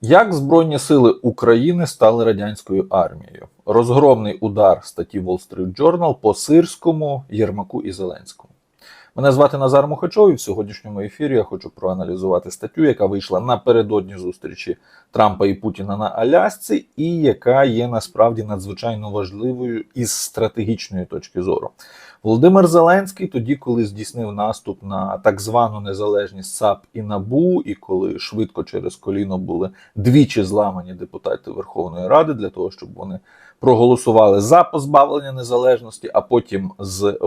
Як Збройні сили України стали радянською армією? Розгромний удар статті Wall Street Journal по Сирському, Єрмаку і Зеленському. Мене звати Назар Мухачов, і в сьогоднішньому ефірі я хочу проаналізувати статтю, яка вийшла напередодні зустрічі Трампа і Путіна на Алясці, і яка є насправді надзвичайно важливою із стратегічної точки зору. Володимир Зеленський тоді, коли здійснив наступ на так звану незалежність САП і НАБУ, і коли швидко через коліно були двічі зламані депутати Верховної Ради для того, щоб вони проголосували за позбавлення незалежності, а потім з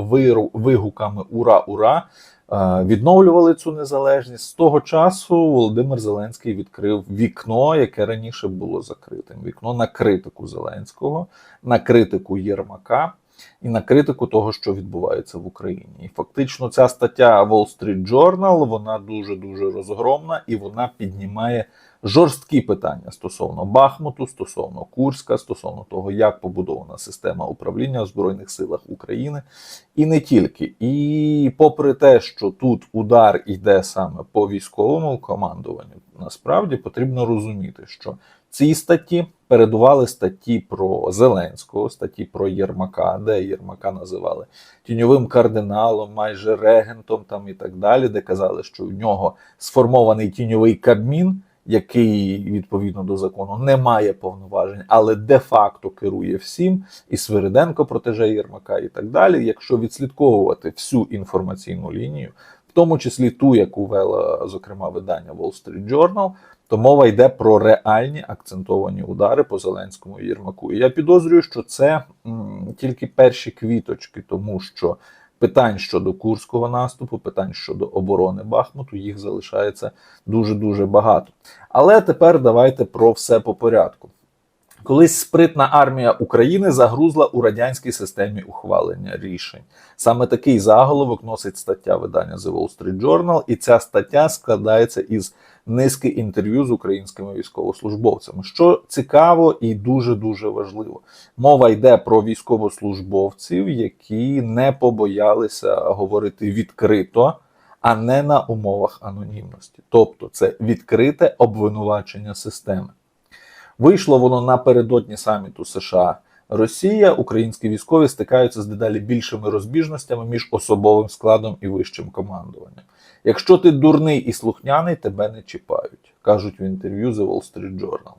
вигуками Ура, ура! е, Відновлювали цю незалежність з того часу. Володимир Зеленський відкрив вікно, яке раніше було закритим. Вікно на критику Зеленського, на критику Єрмака і на критику того, що відбувається в Україні. І фактично ця стаття Wall Street Journal, вона дуже дуже розгромна і вона піднімає жорсткі питання стосовно Бахмуту, стосовно Курська, стосовно того, як побудована система управління в Збройних силах України, і не тільки. І попри те, що тут удар йде саме по військовому командуванню, насправді потрібно розуміти, що ці статті передували статті про Зеленського, статті про Єрмака, де Єрмака називали? Тіньовим кардиналом, майже регентом там і так далі, де казали, що у нього сформований тіньовий кабмін, який відповідно до закону не має повноважень, але де-факто керує всім, і Свириденко протеже Єрмака, і так далі. Якщо відслідковувати всю інформаційну лінію, в тому числі ту, яку вела зокрема видання Wall Street Journal, то мова йде про реальні акцентовані удари по Зеленському Єрмаку. І я підозрюю, що це м, тільки перші квіточки, тому що питань щодо курського наступу, питань щодо оборони Бахмуту, їх залишається дуже дуже багато. Але тепер давайте про все по порядку. Колись спритна армія України загрузла у радянській системі ухвалення рішень. Саме такий заголовок носить стаття видання The Wall Street Journal, і ця стаття складається із низки інтерв'ю з українськими військовослужбовцями. Що цікаво і дуже дуже важливо. Мова йде про військовослужбовців, які не побоялися говорити відкрито. А не на умовах анонімності, тобто це відкрите обвинувачення системи. Вийшло воно напередодні саміту США Росія. Українські військові стикаються з дедалі більшими розбіжностями між особовим складом і вищим командуванням. Якщо ти дурний і слухняний, тебе не чіпають, кажуть в інтерв'ю The Wall Street Journal.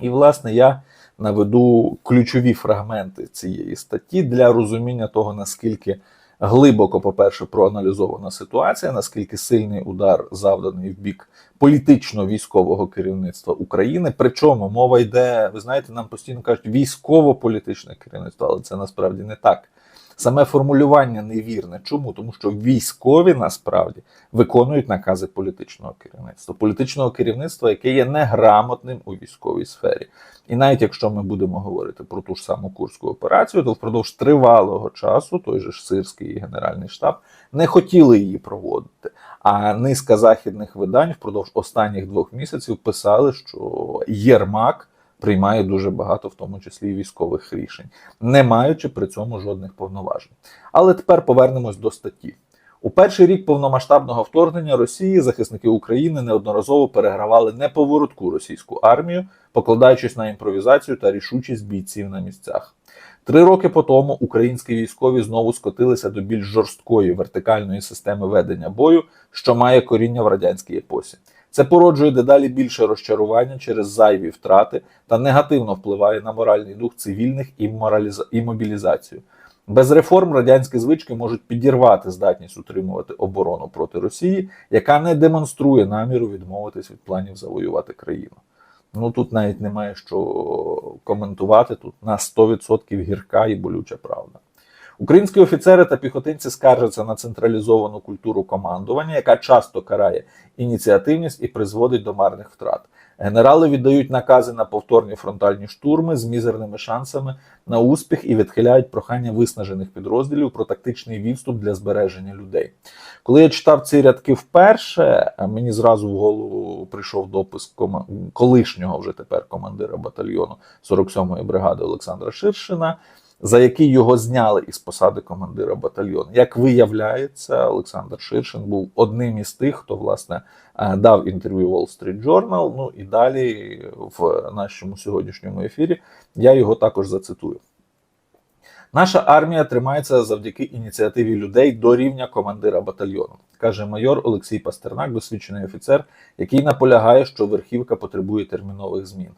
І, власне, я наведу ключові фрагменти цієї статті для розуміння того, наскільки глибоко, по-перше, проаналізована ситуація, наскільки сильний удар завданий в бік політично-військового керівництва України. Причому мова йде, ви знаєте, нам постійно кажуть військово-політичне керівництво, але це насправді не так. Саме формулювання невірне. Чому? Тому що військові насправді виконують накази політичного керівництва, політичного керівництва, яке є неграмотним у військовій сфері. І навіть якщо ми будемо говорити про ту ж саму курську операцію, то впродовж тривалого часу той же ж Сирський Генеральний штаб не хотіли її проводити. А низка західних видань впродовж останніх двох місяців писали, що Єрмак приймає дуже багато, в тому числі і військових рішень, не маючи при цьому жодних повноважень. Але тепер повернемось до статті. У перший рік повномасштабного вторгнення Росії захисники України неодноразово перегравали неповоротку російську армію, покладаючись на імпровізацію та рішучість бійців на місцях. Три роки по тому українські військові знову скотилися до більш жорсткої вертикальної системи ведення бою, що має коріння в радянській епосі. Це породжує дедалі більше розчарування через зайві втрати та негативно впливає на моральний дух цивільних і, мораліза... і мобілізацію. Без реформ радянські звички можуть підірвати здатність утримувати оборону проти Росії, яка не демонструє наміру відмовитись від планів завоювати країну. Ну тут навіть немає що коментувати. Тут на 100% гірка і болюча правда. Українські офіцери та піхотинці скаржаться на централізовану культуру командування, яка часто карає ініціативність і призводить до марних втрат. Генерали віддають накази на повторні фронтальні штурми з мізерними шансами на успіх і відхиляють прохання виснажених підрозділів про тактичний відступ для збереження людей. Коли я читав ці рядки вперше, мені зразу в голову прийшов допис колишнього вже тепер командира батальйону 47-ї бригади Олександра Ширшина за який його зняли із посади командира батальйону. Як виявляється, Олександр Ширшин був одним із тих, хто власне е, дав інтерв'ю Wall Street Journal. Ну і далі в нашому сьогоднішньому ефірі я його також зацитую. Наша армія тримається завдяки ініціативі людей до рівня командира батальйону, каже майор Олексій Пастернак, досвідчений офіцер, який наполягає, що верхівка потребує термінових змін.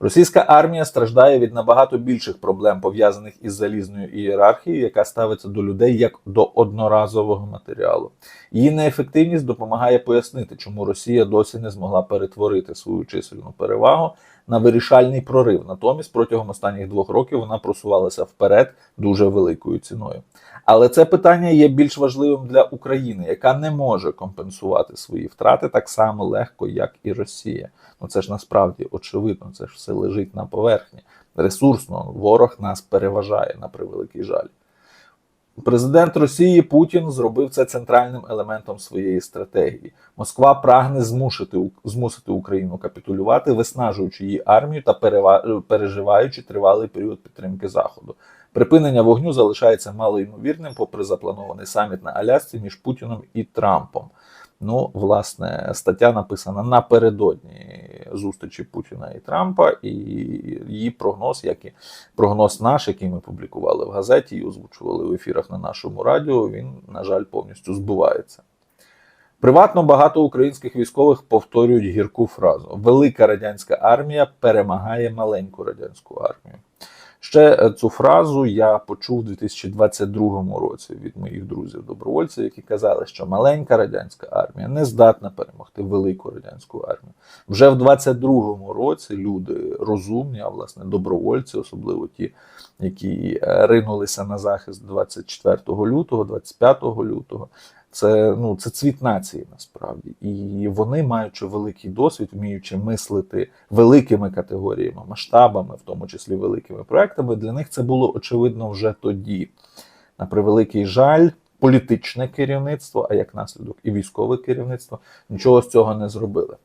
Російська армія страждає від набагато більших проблем, пов'язаних із залізною ієрархією, яка ставиться до людей як до одноразового матеріалу. Її неефективність допомагає пояснити, чому Росія досі не змогла перетворити свою чисельну перевагу на вирішальний прорив. Натомість протягом останніх двох років вона просувалася вперед дуже великою ціною. Але це питання є більш важливим для України, яка не може компенсувати свої втрати так само легко, як і Росія. Ну це ж насправді очевидно, це ж все лежить на поверхні. Ресурсно ворог нас переважає на превеликий жаль. Президент Росії Путін зробив це центральним елементом своєї стратегії. Москва прагне змусити, змусити Україну капітулювати, виснажуючи її армію та переживаючи тривалий період підтримки Заходу. Припинення вогню залишається малоймовірним, попри запланований саміт на Алясці між Путіном і Трампом. Ну, власне, стаття написана напередодні зустрічі Путіна і Трампа, і її прогноз, як і прогноз наш, який ми публікували в газеті і озвучували в ефірах на нашому радіо, він, на жаль, повністю збувається. Приватно багато українських військових повторюють гірку фразу: Велика радянська армія перемагає маленьку радянську армію. Ще цю фразу я почув у 2022 році від моїх друзів-добровольців, які казали, що маленька радянська армія не здатна перемогти велику радянську армію. Вже в 22 році люди розумні, а власне добровольці, особливо ті, які ринулися на захист 24 лютого, 25 лютого. Це ну це цвіт нації насправді, і вони, маючи великий досвід, вміючи мислити великими категоріями, масштабами, в тому числі великими проектами, для них це було очевидно вже тоді. На превеликий жаль, політичне керівництво, а як наслідок, і військове керівництво нічого з цього не зробили.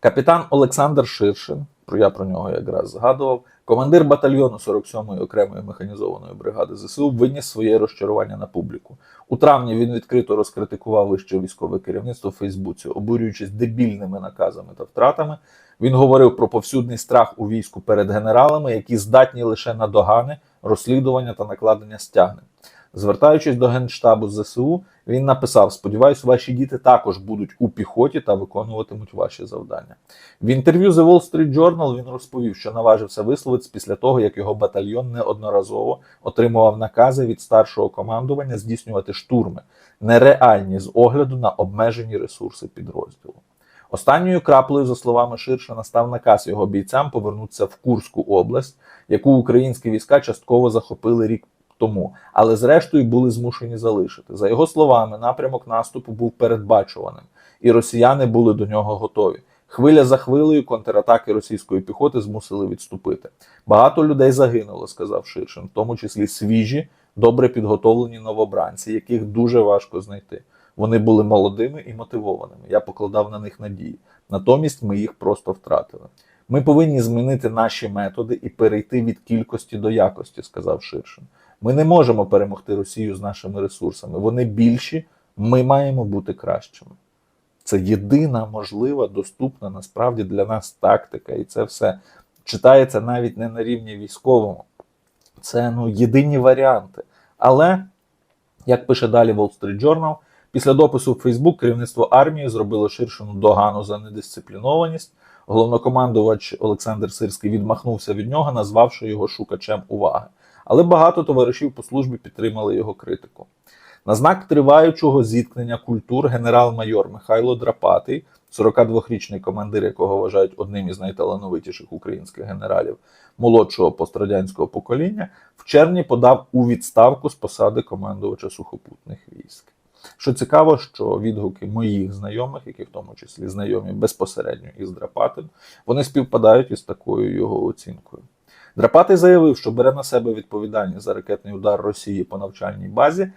Капітан Олександр Ширшин, я про нього якраз згадував, командир батальйону 47-ї окремої механізованої бригади ЗСУ виніс своє розчарування на публіку. У травні він відкрито розкритикував вище військове керівництво в Фейсбуці, обурюючись дебільними наказами та втратами. Він говорив про повсюдний страх у війську перед генералами, які здатні лише на догани, розслідування та накладення стягнень. Звертаючись до генштабу ЗСУ, він написав: Сподіваюсь, ваші діти також будуть у піхоті та виконуватимуть ваші завдання. В інтерв'ю The Wall Street Journal він розповів, що наважився висловитися після того, як його батальйон неодноразово отримував накази від старшого командування здійснювати штурми, нереальні з огляду на обмежені ресурси підрозділу. Останньою краплею, за словами Ширшина, став наказ його бійцям повернутися в Курську область, яку українські війська частково захопили рік тому, але зрештою були змушені залишити. За його словами, напрямок наступу був передбачуваним, і росіяни були до нього готові. Хвиля за хвилею контратаки російської піхоти змусили відступити. Багато людей загинуло, сказав Ширшин, в тому числі свіжі, добре підготовлені новобранці, яких дуже важко знайти. Вони були молодими і мотивованими. Я покладав на них надії. Натомість ми їх просто втратили. Ми повинні змінити наші методи і перейти від кількості до якості, сказав Ширшин. Ми не можемо перемогти Росію з нашими ресурсами. Вони більші, ми маємо бути кращими. Це єдина можлива, доступна насправді для нас тактика, і це все читається навіть не на рівні військовому. Це ну, єдині варіанти. Але, як пише далі Wall Street Journal, після допису в Facebook керівництво армії зробило ширшину догану за недисциплінованість. Головнокомандувач Олександр Сирський відмахнувся від нього, назвавши його шукачем уваги. Але багато товаришів по службі підтримали його критику. На знак триваючого зіткнення культур генерал-майор Михайло Драпатий, 42-річний командир, якого вважають одним із найталановитіших українських генералів молодшого пострадянського покоління, в червні подав у відставку з посади командувача сухопутних військ. Що цікаво, що відгуки моїх знайомих, які в тому числі знайомі безпосередньо із Драпатим, вони співпадають із такою його оцінкою. Драпатий заявив, що бере на себе відповідальність за ракетний удар Росії по навчальній базі,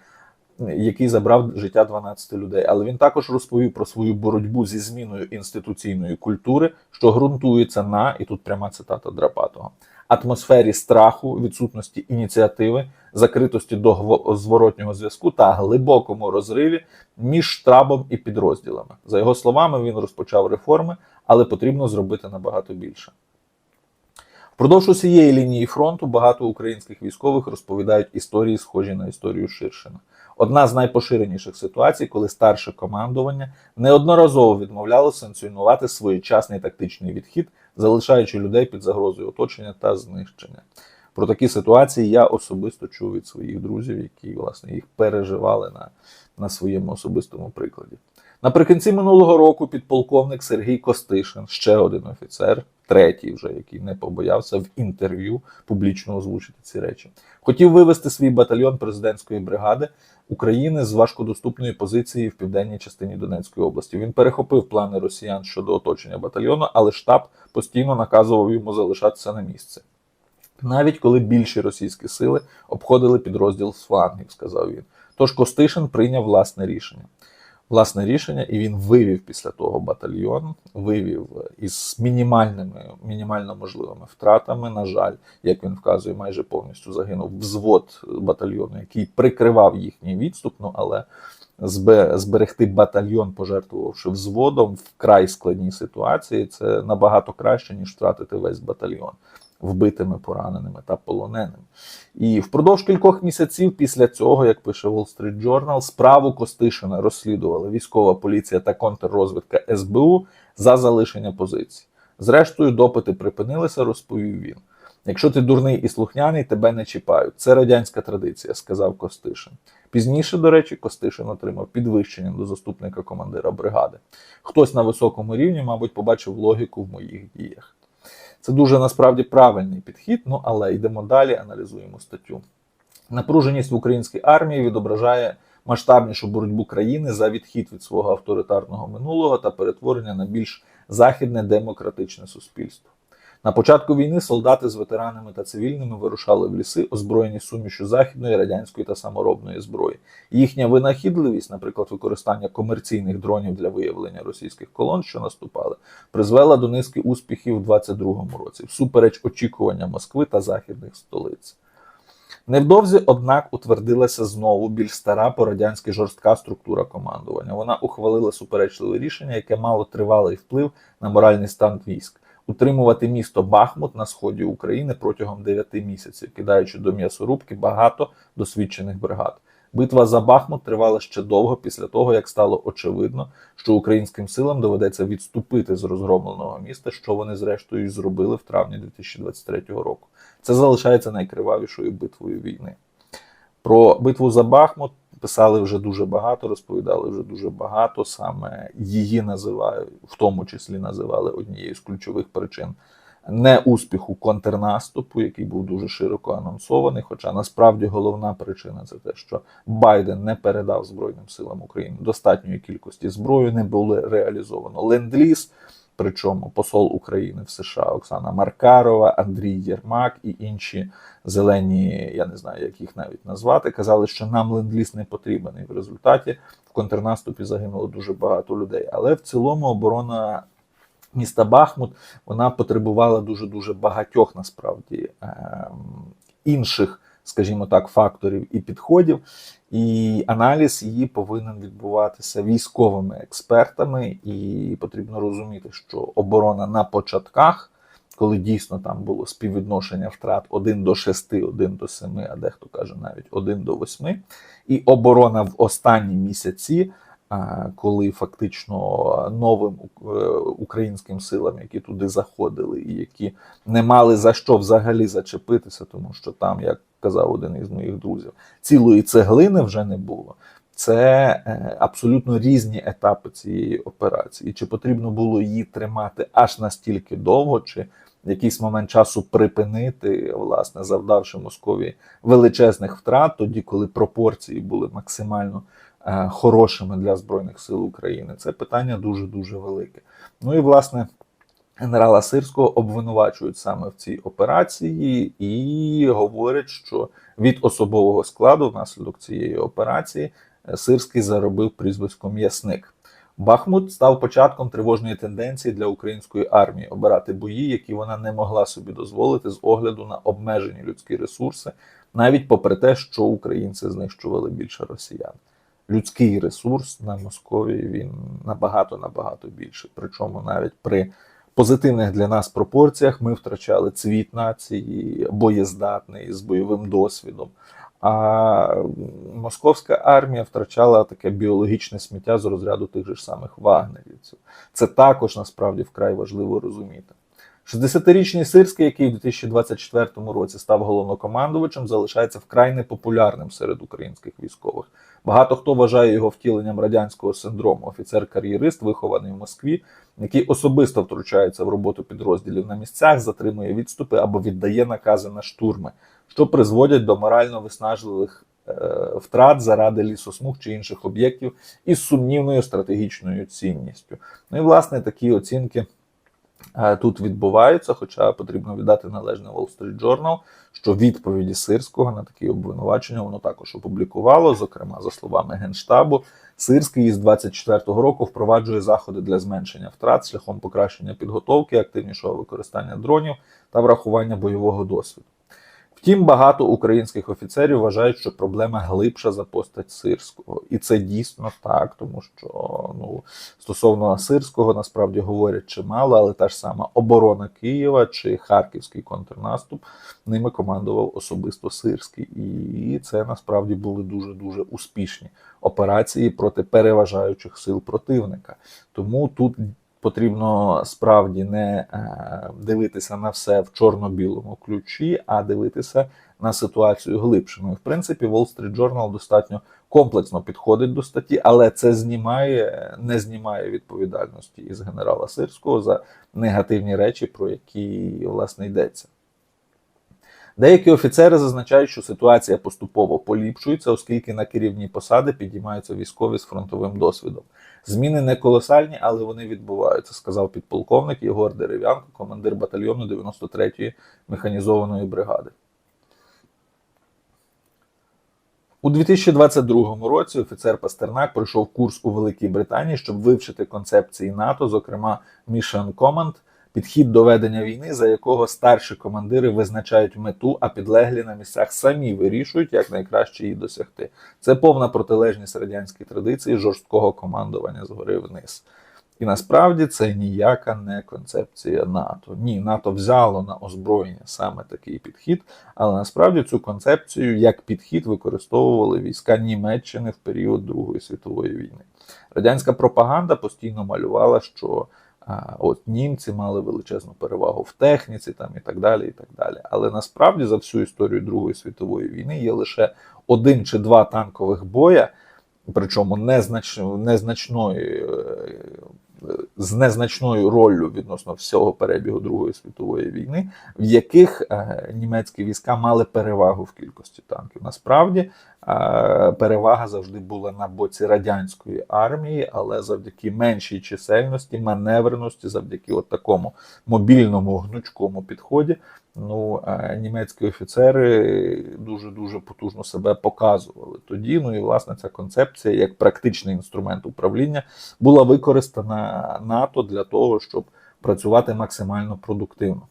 який забрав життя 12 людей. Але він також розповів про свою боротьбу зі зміною інституційної культури, що ґрунтується на, і тут пряма цитата Драпатого, атмосфері страху, відсутності ініціативи, закритості до зворотнього зв'язку та глибокому розриві між штабом і підрозділами. За його словами, він розпочав реформи, але потрібно зробити набагато більше. Впродовж усієї лінії фронту багато українських військових розповідають історії, схожі на історію Ширшина. Одна з найпоширеніших ситуацій, коли старше командування неодноразово відмовляло санкціонувати своєчасний тактичний відхід, залишаючи людей під загрозою оточення та знищення. Про такі ситуації я особисто чув від своїх друзів, які власне їх переживали на, на своєму особистому прикладі. Наприкінці минулого року підполковник Сергій Костишин, ще один офіцер, третій вже, який не побоявся в інтерв'ю публічно озвучити ці речі, хотів вивести свій батальйон президентської бригади України з важкодоступної позиції в південній частині Донецької області. Він перехопив плани росіян щодо оточення батальйону, але штаб постійно наказував йому залишатися на місці. Навіть коли більші російські сили обходили підрозділ з флангів, сказав він. Тож Костишин прийняв власне рішення. Власне рішення, і він вивів після того батальйон, вивів із мінімальними, мінімально можливими втратами. На жаль, як він вказує, майже повністю загинув взвод батальйону, який прикривав їхній відступ. Ну але зберегти батальйон, пожертвувавши взводом в край складній ситуації, це набагато краще, ніж втратити весь батальйон вбитими, пораненими та полоненими. І впродовж кількох місяців після цього, як пише Wall Street Journal, справу Костишина розслідували військова поліція та контррозвідка СБУ за залишення позицій. Зрештою, допити припинилися, розповів він. Якщо ти дурний і слухняний, тебе не чіпають. Це радянська традиція, сказав Костишин. Пізніше, до речі, Костишин отримав підвищення до заступника командира бригади. Хтось на високому рівні, мабуть, побачив логіку в моїх діях. Це дуже насправді правильний підхід, ну але йдемо далі, аналізуємо статтю. Напруженість в українській армії відображає масштабнішу боротьбу країни за відхід від свого авторитарного минулого та перетворення на більш західне демократичне суспільство. На початку війни солдати з ветеранами та цивільними вирушали в ліси, озброєні сумішю західної, радянської та саморобної зброї. Їхня винахідливість, наприклад, використання комерційних дронів для виявлення російських колон, що наступали, призвела до низки успіхів у 22-му році, всупереч очікування Москви та західних столиць. Невдовзі, однак, утвердилася знову більш стара по-радянськи жорстка структура командування. Вона ухвалила суперечливе рішення, яке мало тривалий вплив на моральний стан військ. Утримувати місто Бахмут на сході України протягом 9 місяців, кидаючи до м'ясорубки багато досвідчених бригад. Битва за Бахмут тривала ще довго після того, як стало очевидно, що українським силам доведеться відступити з розгромленого міста, що вони зрештою зробили в травні 2023 року. Це залишається найкривавішою битвою війни. Про битву за Бахмут писали вже дуже багато, розповідали вже дуже багато. Саме її називають, в тому числі називали однією з ключових причин неуспіху контрнаступу, який був дуже широко анонсований. Хоча насправді головна причина це те, що Байден не передав Збройним силам України достатньої кількості зброї, не було реалізовано ленд-ліз. Причому посол України в США Оксана Маркарова, Андрій Єрмак і інші зелені, я не знаю, як їх навіть назвати, казали, що нам ленд-ліз не потрібен. І в результаті в контрнаступі загинуло дуже багато людей. Але в цілому оборона міста Бахмут вона потребувала дуже дуже багатьох насправді ем, інших, скажімо так, факторів і підходів. І аналіз її повинен відбуватися військовими експертами, і потрібно розуміти, що оборона на початках, коли дійсно там було співвідношення втрат 1 до 6, 1 до 7, а дехто каже навіть 1 до 8, і оборона в останні місяці, коли фактично новим е, українським силам, які туди заходили, і які не мали за що взагалі зачепитися, тому що там, як казав один із моїх друзів, цілої цеглини вже не було. Це е, абсолютно різні етапи цієї операції. Чи потрібно було її тримати аж настільки довго, чи в якийсь момент часу припинити, власне, завдавши Москові величезних втрат, тоді, коли пропорції були максимально е, хорошими для Збройних сил України. Це питання дуже дуже велике. Ну і власне. Генерала Сирського обвинувачують саме в цій операції і говорять, що від особового складу внаслідок цієї операції е, Сирський заробив прізвисько м'ясник. Бахмут став початком тривожної тенденції для української армії обирати бої, які вона не могла собі дозволити з огляду на обмежені людські ресурси, навіть попри те, що українці знищували більше росіян. Людський ресурс на Московії він набагато набагато більший. Причому навіть при позитивних для нас пропорціях ми втрачали цвіт нації, боєздатний з бойовим досвідом. А московська армія втрачала таке біологічне сміття з розряду тих же ж самих вагнерівців. Це також насправді вкрай важливо розуміти. 60-річний Сирський, який у 2024 році став головнокомандувачем, залишається вкрай непопулярним серед українських військових. Багато хто вважає його втіленням радянського синдрому. Офіцер-кар'єрист, вихований в Москві, який особисто втручається в роботу підрозділів на місцях, затримує відступи або віддає накази на штурми, що призводять до морально виснажливих е, втрат заради лісосмуг чи інших об'єктів із сумнівною стратегічною цінністю. Ну і власне такі оцінки. Е, Тут відбуваються, хоча потрібно віддати належне Wall Street Journal, що відповіді Сирського на такі обвинувачення воно також опублікувало. Зокрема, за словами Генштабу, Сирський із 24-го року впроваджує заходи для зменшення втрат шляхом покращення підготовки, активнішого використання дронів та врахування бойового досвіду. Втім, багато українських офіцерів вважають, що проблема глибша за постать Сирського, і це дійсно так, тому що ну стосовно Сирського насправді говорять чимало, але та ж сама оборона Києва чи Харківський контрнаступ ними командував особисто Сирський, і це насправді були дуже дуже успішні операції проти переважаючих сил противника. Тому тут потрібно справді не е, дивитися на все в чорно-білому ключі, а дивитися на ситуацію глибше. Ну, в принципі, Wall Street Journal достатньо комплексно підходить до статті, але це знімає, не знімає відповідальності із генерала Сирського за негативні речі, про які власне йдеться. Деякі офіцери зазначають, що ситуація поступово поліпшується, оскільки на керівні посади підіймаються військові з фронтовим досвідом. Зміни не колосальні, але вони відбуваються, сказав підполковник Єгор Дерев'янко, командир батальйону 93-ї механізованої бригади. У 2022 році офіцер Пастернак пройшов курс у Великій Британії, щоб вивчити концепції НАТО, зокрема Mission Command, підхід до ведення війни, за якого старші командири визначають мету, а підлеглі на місцях самі вирішують, як найкраще її досягти. Це повна протилежність радянській традиції жорсткого командування згори вниз. І насправді це ніяка не концепція НАТО. Ні, НАТО взяло на озброєння саме такий підхід, але насправді цю концепцію як підхід використовували війська Німеччини в період Другої світової війни. Радянська пропаганда постійно малювала, що от німці мали величезну перевагу в техніці, там і так далі. і так далі. Але насправді за всю історію Другої світової війни є лише один чи два танкових боя, причому незнач... незначної. З незначною роллю відносно всього перебігу Другої світової війни, в яких е, німецькі війська мали перевагу в кількості танків. Насправді е, перевага завжди була на боці радянської армії, але завдяки меншій чисельності, маневреності, завдяки от такому мобільному гнучкому підході, ну е, німецькі офіцери дуже дуже потужно себе показували тоді. Ну і власне ця концепція як практичний інструмент управління була використана НАТО для того, щоб працювати максимально продуктивно.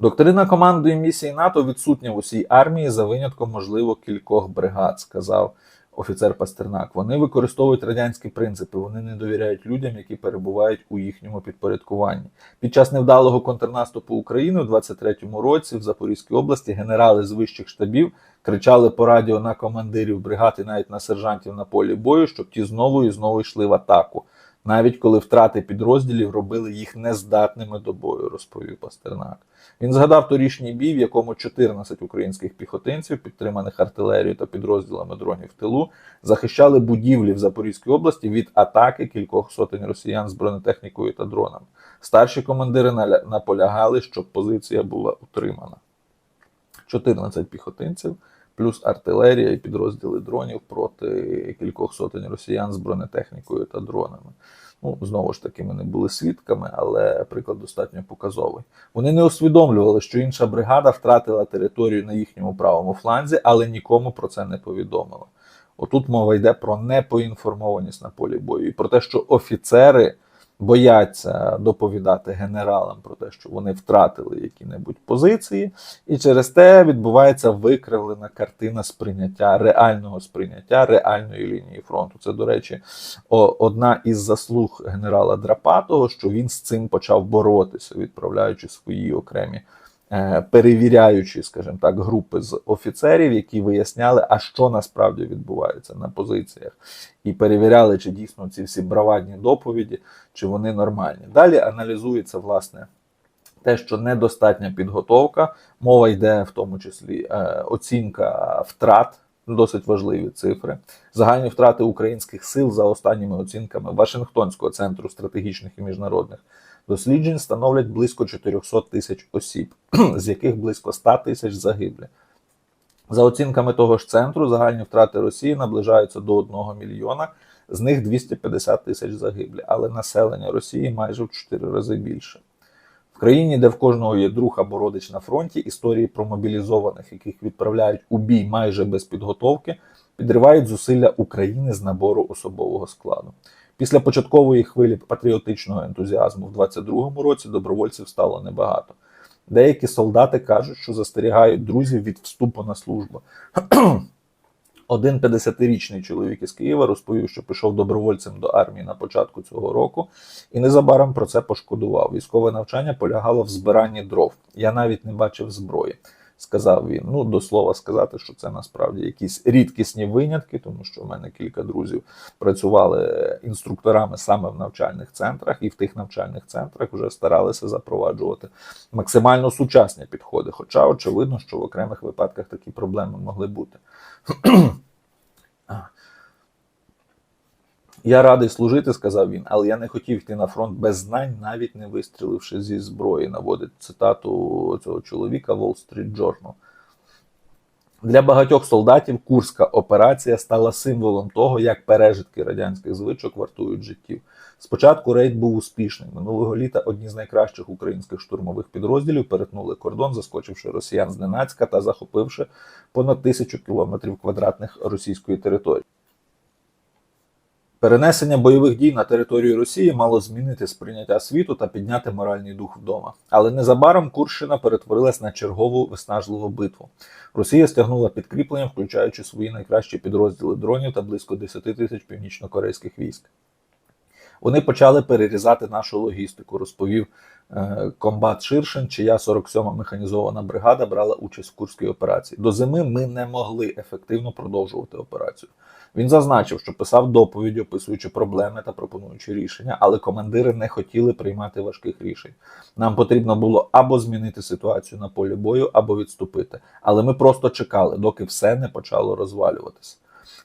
Доктрина командної місії НАТО відсутня в усій армії за винятком, можливо, кількох бригад, сказав офіцер Пастернак. Вони використовують радянські принципи, вони не довіряють людям, які перебувають у їхньому підпорядкуванні. Під час невдалого контрнаступу України у 23-му році в Запорізькій області генерали з вищих штабів кричали по радіо на командирів бригад і навіть на сержантів на полі бою, щоб ті знову і знову йшли в атаку. Навіть коли втрати підрозділів робили їх нездатними до бою, розповів Пастернак. Він згадав торішній бій, в якому 14 українських піхотинців, підтриманих артилерією та підрозділами дронів в тилу, захищали будівлі в Запорізькій області від атаки кількох сотень росіян з бронетехнікою та дронами. Старші командири наполягали, щоб позиція була утримана. 14 піхотинців, плюс артилерія і підрозділи дронів проти кількох сотень росіян з бронетехнікою та дронами. Ну, знову ж таки, ми не були свідками, але приклад достатньо показовий. Вони не усвідомлювали, що інша бригада втратила територію на їхньому правому фланзі, але нікому про це не повідомила. Отут мова йде про непоінформованість на полі бою і про те, що офіцери бояться доповідати генералам про те, що вони втратили які-небудь позиції, і через те відбувається викривлена картина сприйняття реального сприйняття реальної лінії фронту. Це, до речі, одна із заслуг генерала Драпатого, що він з цим почав боротися, відправляючи свої окремі. Е, Перевіряючи, скажімо так, групи з офіцерів, які виясняли, а що насправді відбувається на позиціях, і перевіряли, чи дійсно ці всі бравадні доповіді, чи вони нормальні. Далі аналізується власне те, що недостатня підготовка. Мова йде в тому числі е, оцінка втрат, досить важливі цифри. Загальні втрати українських сил за останніми оцінками Вашингтонського центру стратегічних і міжнародних досліджень становлять близько 400 тисяч осіб, з яких близько 100 тисяч загиблі. За оцінками того ж центру, загальні втрати Росії наближаються до 1 мільйона, з них 250 тисяч загиблі, але населення Росії майже в 4 рази більше. В країні, де в кожного є друг або родич на фронті, історії про мобілізованих, яких відправляють у бій майже без підготовки, підривають зусилля України з набору особового складу. Після початкової хвилі патріотичного ентузіазму в 22-му році добровольців стало небагато. Деякі солдати кажуть, що застерігають друзів від вступу на службу. Один 50-річний чоловік із Києва розповів, що пішов добровольцем до армії на початку цього року, і незабаром про це пошкодував. Військове навчання полягало в збиранні дров. Я навіть не бачив зброї, сказав він. Ну, до слова сказати, що це насправді якісь рідкісні винятки, тому що в мене кілька друзів працювали інструкторами саме в навчальних центрах, і в тих навчальних центрах вже старалися запроваджувати максимально сучасні підходи. Хоча очевидно, що в окремих випадках такі проблеми могли бути. Я радий служити, сказав він, але я не хотів йти на фронт без знань, навіть не вистріливши зі зброї. Наводить цитату цього чоловіка Wall Street Journal. Для багатьох солдатів Курська операція стала символом того, як пережитки радянських звичок вартують життів. Спочатку рейд був успішним. Минулого літа одні з найкращих українських штурмових підрозділів перетнули кордон, заскочивши росіян зненацька та захопивши понад тисячу кілометрів квадратних російської території. Перенесення бойових дій на територію Росії мало змінити сприйняття світу та підняти моральний дух вдома. Але незабаром Курщина перетворилась на чергову виснажливу битву. Росія стягнула підкріплення, включаючи свої найкращі підрозділи дронів та близько 10 тисяч північно-корейських військ. Вони почали перерізати нашу логістику, розповів комбат Ширшин, чия 47-ма механізована бригада брала участь в Курській операції. До зими ми не могли ефективно продовжувати операцію. Він зазначив, що писав доповіді, описуючи проблеми та пропонуючи рішення, але командири не хотіли приймати важких рішень. Нам потрібно було або змінити ситуацію на полі бою, або відступити. Але ми просто чекали, доки все не почало розвалюватися.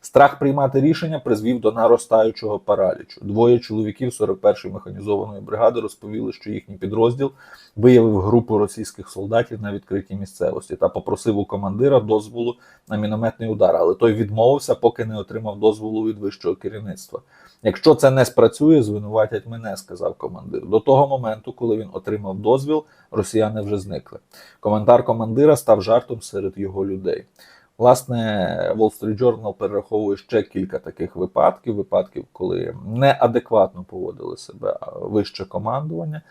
Страх приймати рішення призвів до наростаючого паралічу. Двоє чоловіків 41-ї механізованої бригади розповіли, що їхній підрозділ виявив групу російських солдатів на відкритій місцевості та попросив у командира дозволу на мінометний удар, але той відмовився, поки не отримав дозволу від вищого керівництва. Якщо це не спрацює, звинуватять мене, сказав командир. До того моменту, коли він отримав дозвіл, росіяни вже зникли. Коментар командира став жартом серед його людей. Власне, Wall Street Journal перераховує ще кілька таких випадків: випадків, коли неадекватно поводили себе вище командування,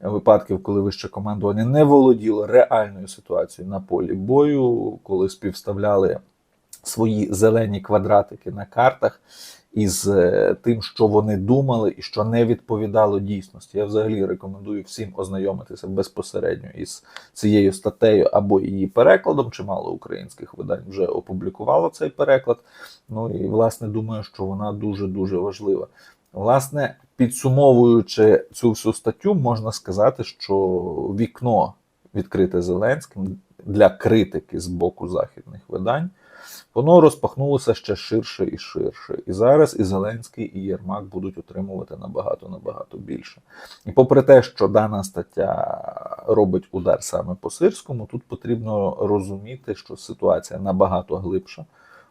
випадків, коли вище командування не володіло реальною ситуацією на полі бою, коли співставляли свої зелені квадратики на картах із е, тим, що вони думали і що не відповідало дійсності. Я взагалі рекомендую всім ознайомитися безпосередньо із цією статтею або її перекладом. Чимало українських видань вже опублікувало цей переклад. Ну і власне думаю, що вона дуже дуже важлива. Власне, підсумовуючи цю всю статтю, можна сказати, що вікно відкрите Зеленським для критики з боку західних видань. Воно розпахнулося ще ширше і ширше. І зараз і Зеленський, і Єрмак будуть отримувати набагато набагато більше. І попри те, що дана стаття робить удар саме по сирському, тут потрібно розуміти, що ситуація набагато глибша,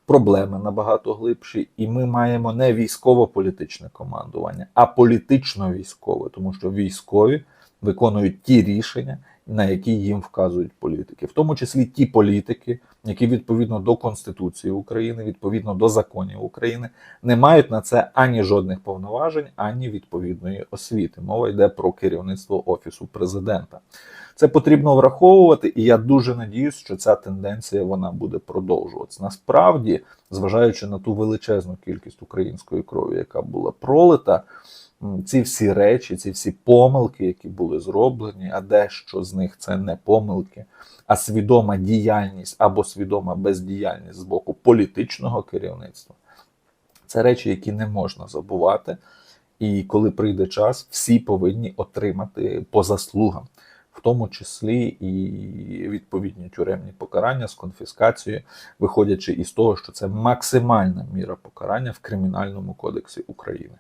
проблеми набагато глибші, і ми маємо не військово-політичне командування, а політично-військове, тому що військові виконують ті рішення, на які їм вказують політики, в тому числі ті політики, які відповідно до Конституції України, відповідно до законів України, не мають на це ані жодних повноважень, ані відповідної освіти. Мова йде про керівництво офісу президента. Це потрібно враховувати, і я дуже надіюсь, що ця тенденція вона буде продовжуватися. Насправді, зважаючи на ту величезну кількість української крові, яка була пролита, ці всі речі, ці всі помилки, які були зроблені, а дещо з них це не помилки, а свідома діяльність або свідома бездіяльність з боку політичного керівництва. Це речі, які не можна забувати. І коли прийде час, всі повинні отримати по заслугам, в тому числі і відповідні тюремні покарання з конфіскацією, виходячи із того, що це максимальна міра покарання в Кримінальному кодексі України.